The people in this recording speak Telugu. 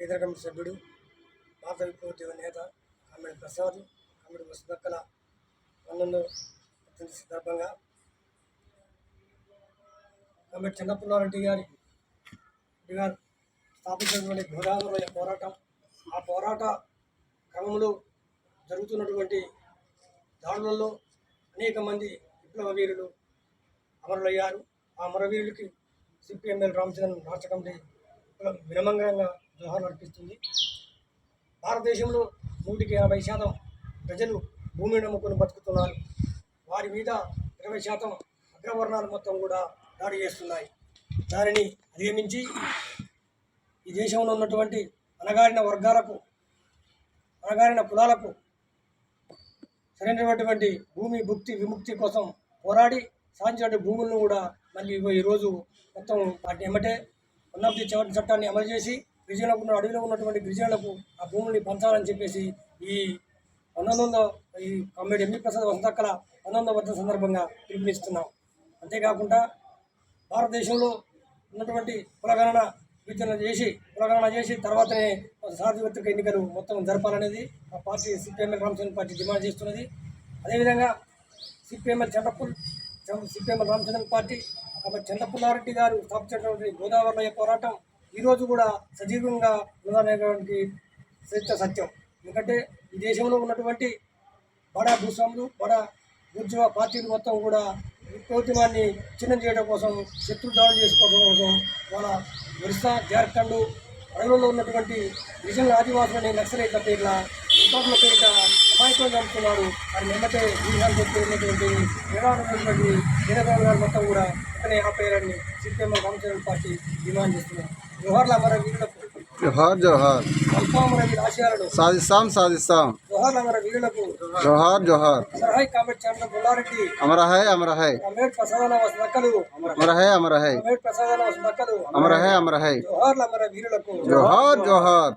కేంద్ర కమిటీ సభ్యుడు భారత విప్లవ నేత కామెడి ప్రసాద్ కామెడి వసుదక్కల పన్నెండు అత్యంత సందర్భంగా కామెడి చిన్నపుల్లారెడ్డి గారి గారు స్థాపించినటువంటి గోదావరి పోరాటం. ఆ పోరాట క్రమంలో జరుగుతున్నటువంటి దాడులలో అనేక మంది విప్లవ వీరులు అమరులయ్యారు. ఆ అమరవీరులకి సిపిఎంఎల్ రామచంద్రన్ రాష్ట్ర కమిటీ వినమంగళంగా జోహార్ నడిపిస్తుంది. భారతదేశంలో నూటికి యాభై శాతం ప్రజలు భూమిని నమ్ముకుని బతుకుతున్నారు. వారి మీద ఇరవై శాతం అగ్రవర్ణాలు మొత్తం కూడా దాడి చేస్తున్నాయి. దానిని అధిగమించి ఈ దేశంలో ఉన్నటువంటి అనగారిన వర్గాలకు అనగారిన కులాలకు సరైనటువంటి భూమి భుక్తి విముక్తి కోసం పోరాడి సాధించిన భూములను కూడా మళ్ళీ ఈరోజు మొత్తం వాటిని ఎమ్మటే వన్ ఆఫ్ ది చట్టాన్ని అమలు చేసి గిరిజనులకు ఉన్న అడవిలో ఉన్నటువంటి గిరిజనులకు ఆ భూముల్ని పంచాలని చెప్పేసి ఈ పంతొమ్మిది వందల ఈ కమ్మేడి ఎంబీ ప్రసాద్ వసంతక్కల పంతొమ్మిది వందల సందర్భంగా పిలుపునిస్తున్నాం. అంతేకాకుండా భారతదేశంలో ఉన్నటువంటి కులగణన విచారణ చేసి కులగణన చేసి తర్వాతనే సాధిపత్రిక ఎన్నికలు మొత్తం జరపాలనేది ఆ party CPML Ramachandra party demand చేస్తున్నది. అదేవిధంగా CPML Chandrapul CPML Ramachandra party కాబట్టి చంద్రపుల్లారెడ్డి గారు స్థాపించినటువంటి గోదావరిలో పోరాటం ఈరోజు కూడా సజీవంగా ఉన్నదనేటువంటి సత్య సత్యం. ఎందుకంటే ఈ దేశంలో ఉన్నటువంటి బడా భూస్వాములు బడా ఉద్యమ పార్టీలు మొత్తం కూడా విప్లవోద్యమాన్ని చిన్నం చేయడం కోసం శత్రు దాడులు చేసుకోవడం కోసం వాళ్ళ ఒరిస్సా జార్ఖండ్ అడవులలో ఉన్నటువంటి గిరిజనుల ఆదివాసులని నక్సలైట్ల పేర్ల రికార్డుల పేరిట అమాయకులు చంపుతున్నారు వారి వెంబటే జీవితాలు చెప్పినటువంటి ఏడాడున్నటువంటి వీరగౌడ్ గారు మొత్తం కూడా ఇక్కడే ఆపేయాలని సిపిఎం రామచంద్ర పార్టీ డిమాండ్ చేస్తున్నారు జోహార్ల అమర వీరులకు జోహార్ జోహార్ అల్పామర వీర ఆశయాలను సాధిస్తాం సాధిస్తాం జోహార్ల అమర వీరులకు జోహార్ జోహార్ సరహాయి కామెట్ చంద్ర బొల్లారెడ్డి అమర హై అమర హై అంబేడ్ ప్రసాదన వసదక్కలు అమర హై అమర హై అంబేడ్ ప్రసాదన వసదక్కలు అమర హై అమర హై జోహార్ల అమర వీరులకు జోహార్ జోహార్